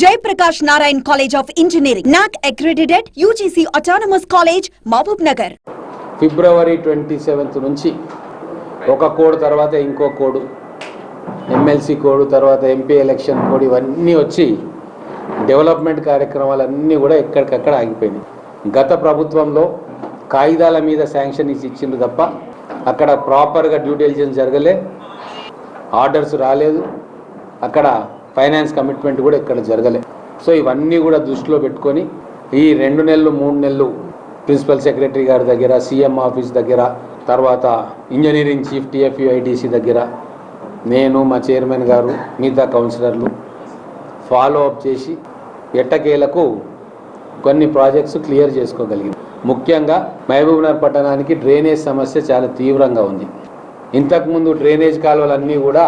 Jayaprakash Narayan college of engineering NAAC accredited UGC autonomous college Mahabubnagar. February twenty seventh నుంచి ఒక code తర్వాత ఇంకో code MLC code తర్వాత MP election code ఇవన్నీ వచ్చి డెవలప్మెంట్ కార్యక్రమాలన్నీ కూడా ఎక్కడికక్కడ ఆగిపోయినాయి. గత ప్రభుత్వంలో కాగితాల మీద శాంక్షన్ ఇచ్చి ఇచ్చిండ్రు తప్ప అక్కడ ప్రాపర్గా డ్యూ డెలిజెన్స్ జరగలే. ఆర్డర్స్ రాలేదు. అక్కడ ఫైనాన్స్ కమిట్మెంట్ కూడా ఇక్కడ జరగలే. సో ఇవన్నీ కూడా దృష్టిలో పెట్టుకొని ఈ రెండు నెలలు మూడు నెలలు ప్రిన్సిపల్ సెక్రటరీ గారి దగ్గర సీఎం ఆఫీస్ దగ్గర తర్వాత ఇంజనీరింగ్ చీఫ్ టిఎఫ్యుఐడిసి దగ్గర నేను మా చైర్మన్ గారు మిగతా కౌన్సిలర్లు ఫాలో అప్ చేసి ఎట్టకేలకు కొన్ని ప్రాజెక్ట్స్ క్లియర్ చేసుకోగలిగింది ముఖ్యంగా మహబూబ్నగర్ పట్టణానికి డ్రైనేజ్ సమస్య చాలా తీవ్రంగా ఉంది. ఇంతకుముందు డ్రైనేజ్ కాలువలన్నీ కూడా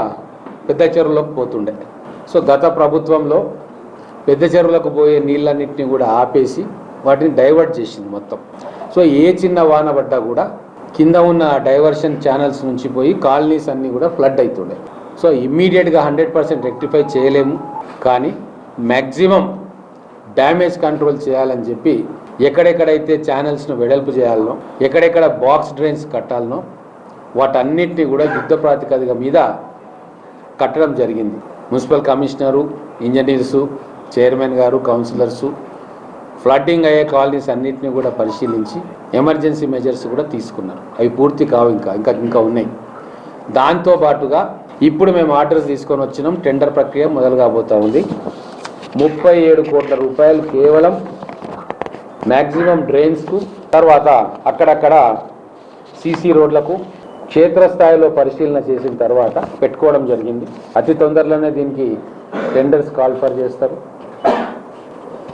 పెద్ద చెరువులోకి పోతుండే. సో గత ప్రభుత్వంలో పెద్ద చెరువులకు పోయే నీళ్ళన్నింటినీ కూడా ఆపేసి వాటిని డైవర్ట్ చేసింది మొత్తం. సో ఏ చిన్న వాన పడ్డా కూడా కింద ఉన్న డైవర్షన్ ఛానల్స్ నుంచి పోయి కాలనీస్ అన్నీ కూడా ఫ్లడ్ అవుతుండే సో ఇమ్మీడియట్గా హండ్రెడ్ పర్సెంట్ రెక్టిఫై చేయలేము. కానీ మ్యాక్సిమం డ్యామేజ్ కంట్రోల్ చేయాలని చెప్పి ఎక్కడెక్కడైతే ఛానల్స్ను వెడల్పు చేయాలనో ఎక్కడెక్కడ బాక్స్ డ్రైన్స్ కట్టాలనో వాటన్నిటిని కూడా యుద్ధ ప్రాతిపదిక మీద కట్టడం జరిగింది. మున్సిపల్ కమిషనరు ఇంజనీర్సు చైర్మన్ గారు కౌన్సిలర్సు ఫ్లడ్డింగ్ అయ్యే కాలనీస్ అన్నింటినీ కూడా పరిశీలించి ఎమర్జెన్సీ మెజర్స్ కూడా తీసుకున్నారు. అవి పూర్తి కావు ఇంకా ఇంకా ఇంకా ఉన్నాయి. దాంతో పాటుగా ఇప్పుడు మేము ఆర్డర్స్ తీసుకొని వచ్చినాం. టెండర్ ప్రక్రియ మొదలు కాబోతా ఉంది. ముప్పై ఏడు కోట్ల రూపాయలు కేవలం మ్యాక్సిమం డ్రైన్స్కు తర్వాత అక్కడక్కడ సీసీ రోడ్లకు క్షేత్రస్థాయిలో పరిశీలన చేసిన తర్వాత పెట్టుకోవడం జరిగింది. అతి తొందరలోనే దీనికి టెండర్స్ కాల్ఫర్ చేస్తారు.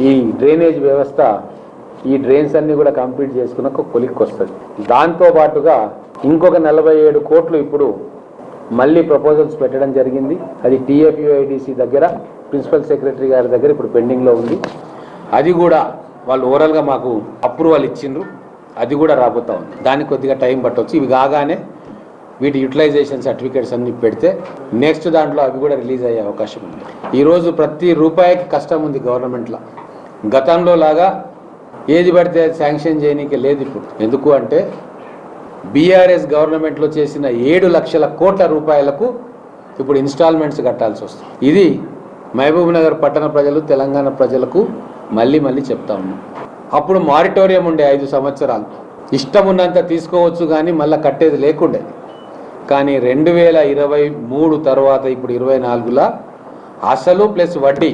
ఈ డ్రైనేజ్ వ్యవస్థ ఈ డ్రైన్స్ అన్నీ కూడా కంప్లీట్ చేసుకున్నాక కొలిక్కి వస్తుంది. దాంతో పాటుగా ఇంకొక నలభై ఏడు కోట్లు ఇప్పుడు మళ్ళీ ప్రపోజల్స్ పెట్టడం జరిగింది. అది టీఎఫ్యుఐడిసి దగ్గర ప్రిన్సిపల్ సెక్రటరీ గారి దగ్గర ఇప్పుడు పెండింగ్లో ఉంది. అది కూడా వాళ్ళు ఓవరాల్గా మాకు అప్రూవల్ ఇచ్చిండ్రు. అది కూడా రాబోతా ఉంది. దానికి కొద్దిగా టైం పట్టవచ్చు ఇవి కాగానే వీటి యూటిలైజేషన్ సర్టిఫికేట్స్ అన్ని పెడితే నెక్స్ట్ దాంట్లో అవి కూడా రిలీజ్ అయ్యే అవకాశం ఉంది. ఈరోజు ప్రతి రూపాయికి కష్టం ఉంది గవర్నమెంట్లో. గతంలో లాగా ఏది పడితే శాంక్షన్ చేయనీకి లేదు ఇప్పుడు. ఎందుకు అంటే బీఆర్ఎస్ గవర్నమెంట్లో చేసిన ఏడు లక్షల కోట్ల రూపాయలకు ఇప్పుడు ఇన్స్టాల్మెంట్స్ కట్టాల్సి వస్తుంది. ఇది మహబూబ్ నగర్ పట్టణ ప్రజలు తెలంగాణ ప్రజలకు మళ్ళీ మళ్ళీ చెప్తా ఉన్నాం. అప్పుడు మారిటోరియం ఉండే ఐదు సంవత్సరాలు. ఇష్టం ఉన్నంత తీసుకోవచ్చు కానీ మళ్ళీ కట్టేది లేకుండే. కానీ రెండు వేల ఇరవై మూడు తర్వాత ఇప్పుడు ఇరవై నాలుగులా అసలు ప్లస్ వడ్డీ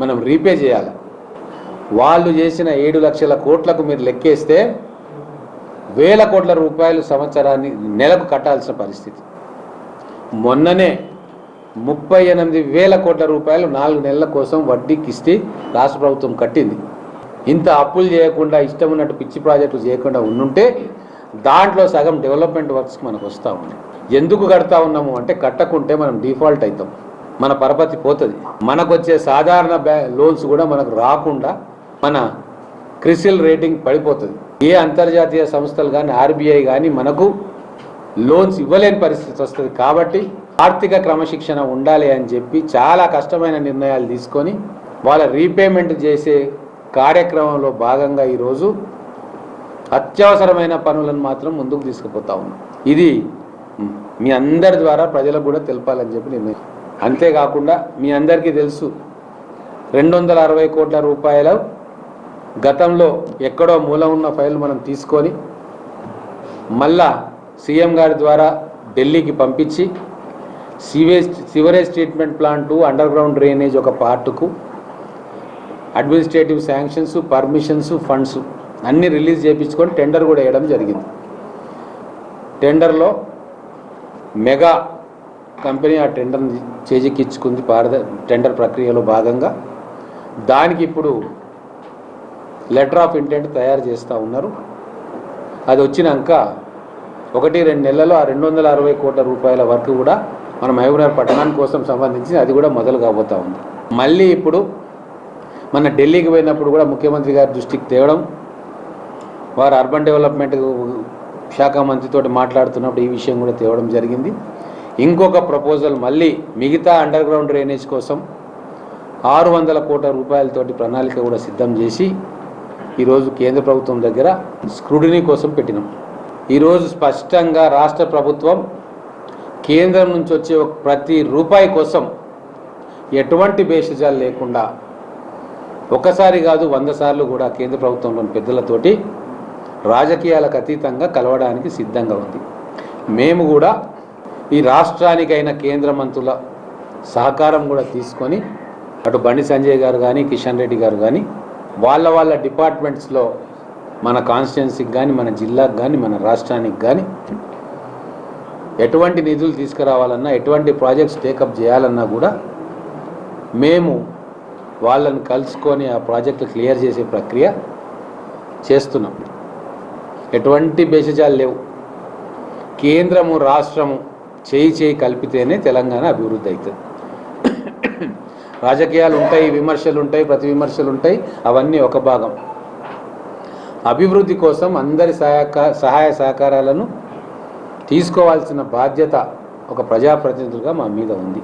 మనం రీపే చేయాలి. వాళ్ళు చేసిన ఏడు లక్షల కోట్లకు మీరు లెక్కేస్తే వేల కోట్ల రూపాయలు సంవత్సరాన్ని నెలకు కట్టాల్సిన పరిస్థితి. మొన్ననే ముప్పై ఎనిమిది వేల కోట్ల రూపాయలు నాలుగు నెలల కోసం వడ్డీ కిస్తి రాష్ట్ర ప్రభుత్వం కట్టింది. ఇంత అప్పులు చేయకుండా ఇష్టం ఉన్నట్టు పిచ్చి ప్రాజెక్టులు చేయకుండా ఉండుంటే దాంట్లో సగం డెవలప్మెంట్ వర్క్స్ మనకు వస్తూ ఉన్నాయి. ఎందుకు కడతా ఉన్నాము? అంటే కట్టకుంటే మనం డిఫాల్ట్ అవుతాం. మన పరపతి పోతుంది. మనకు వచ్చే సాధారణ బ్యా లోన్స్ కూడా మనకు రాకుండా మన క్రిసిల్ రేటింగ్ పడిపోతుంది. ఏ అంతర్జాతీయ సంస్థలు కానీ ఆర్బీఐ కానీ మనకు లోన్స్ ఇవ్వలేని పరిస్థితి వస్తుంది. కాబట్టి ఆర్థిక క్రమశిక్షణ ఉండాలి అని చెప్పి చాలా కష్టమైన నిర్ణయాలు తీసుకొని వాళ్ళ రీపేమెంట్ చేసే కార్యక్రమంలో భాగంగా ఈరోజు అత్యవసరమైన పనులను మాత్రం ముందుకు తీసుకుపోతా ఉన్నాం. ఇది మీ అందరి ద్వారా ప్రజలకు కూడా తెలపాలని చెప్పి నిర్ణయం. అంతేకాకుండా మీ అందరికీ తెలుసు రెండు వందల అరవై కోట్ల రూపాయల గతంలో ఎక్కడో మూల ఉన్న ఫైల్ మనం తీసుకొని మళ్ళా సీఎం గారి ద్వారా ఢిల్లీకి పంపించి sewage sewerage treatment plant underground drainage ఒక పార్టుకు అడ్మినిస్ట్రేటివ్ శాంక్షన్స్ పర్మిషన్స్ ఫండ్స్ అన్నీ రిలీజ్ చేయించుకొని టెండర్ కూడా వేయడం జరిగింది. టెండర్లో మెగా కంపెనీ ఆ టెండర్ని చేజిక్కించుకుంది పారద టెండర్ ప్రక్రియలో భాగంగా. దానికి ఇప్పుడు లెటర్ ఆఫ్ ఇంటెంట్ తయారు చేస్తూ ఉన్నారు. అది వచ్చినాక ఒకటి రెండు నెలల్లో ఆ రెండు వందల అరవై కోట్ల రూపాయల వర్క్ కూడా మన మహబూబ్నగర్ పట్టణానికి కోసం సంబంధించి అది కూడా మొదలు కాబోతూ ఉంది. మళ్ళీ ఇప్పుడు మన ఢిల్లీకి పోయినప్పుడు కూడా ముఖ్యమంత్రి గారి దృష్టికి తేవడం వారు అర్బన్ డెవలప్మెంట్ శాఖ మంత్రితో మాట్లాడుతున్నప్పుడు ఈ విషయం కూడా తేవడం జరిగింది. ఇంకొక ప్రపోజల్ మళ్ళీ మిగతా అండర్ గ్రౌండ్ డ్రైనేజ్ కోసం ఆరు వందల కోట్ల రూపాయలతోటి ప్రణాళిక కూడా సిద్ధం చేసి ఈరోజు కేంద్ర ప్రభుత్వం దగ్గర స్క్రూడినీ కోసం పెట్టినాం. ఈరోజు స్పష్టంగా రాష్ట్ర ప్రభుత్వం కేంద్రం నుంచి వచ్చే ఒక ప్రతి రూపాయి కోసం ఎటువంటి భేషజాలు లేకుండా ఒకసారి కాదు వంద సార్లు కూడా కేంద్ర ప్రభుత్వంలోని పెద్దలతోటి రాజకీయాలకు అతీతంగా కలవడానికి సిద్ధంగా ఉంది. మేము కూడా ఈ రాష్ట్రానికైన కేంద్ర మంత్రుల సహకారం కూడా తీసుకొని అటు బండి సంజయ్ గారు కానీ కిషన్ రెడ్డి గారు కానీ వాళ్ళ వాళ్ళ డిపార్ట్మెంట్స్లో మన కాన్స్టిట్యున్సీకి కానీ మన జిల్లాకు కానీ మన రాష్ట్రానికి కానీ ఎటువంటి నిధులు తీసుకురావాలన్నా ఎటువంటి ప్రాజెక్ట్స్ టేకప్ చేయాలన్నా కూడా మేము వాళ్ళని కలుసుకొని ఆ ప్రాజెక్టు క్లియర్ చేసే ప్రక్రియ చేస్తున్నాం. ఎటువంటి బేసిజాలు లేవు. కేంద్రము రాష్ట్రము చేయి చేయి కలిపితేనే తెలంగాణ అభివృద్ధి అవుతుంది రాజకీయాలు ఉంటాయి విమర్శలు ఉంటాయి ప్రతి విమర్శలు ఉంటాయి అవన్నీ ఒక భాగం. అభివృద్ధి కోసం అందరి సహాయక సహాయ సహకారాలను తీసుకోవాల్సిన బాధ్యత ఒక ప్రజాప్రతినిధులుగా మా మీద ఉంది.